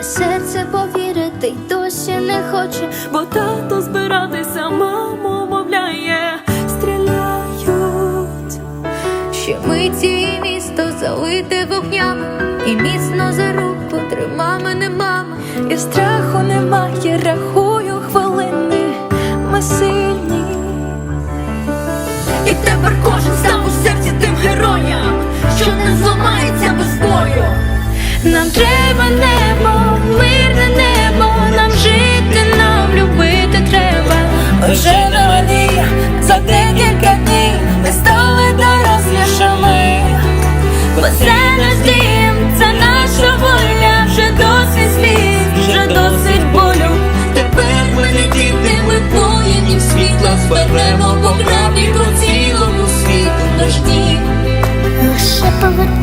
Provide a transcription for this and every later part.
та серце повірити й досі не хоче. Бо тато збиратися, маму мовляє, стріляють. Ще миті і місто залите вогнями, і міцно за руку трима мене мама. Нам треба небо, мирне небо, нам жити, нам любити треба. Вже на мені за декілька днів ми стали дорослішими. Бо це наш дім, це наша воля, вже досить сліз, вже досить болю. Тепер ми не діти, ми воїнів світла зберемо по граблі по цілому світу наш дім. Лише повертайся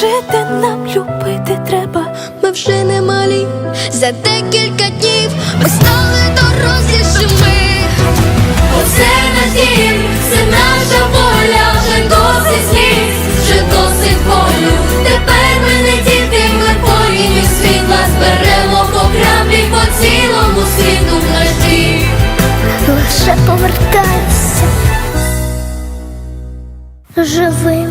жити, нам любити треба. Ми вже не малі за декілька днів ми стали дорослішими. Оце наш дім, це наша воля, вже досить сліз, вже досить болю. Тепер ми не діти, ми воїнів світла зберемо по граблі по цілому світу в наш дім. Лише повертайся живим.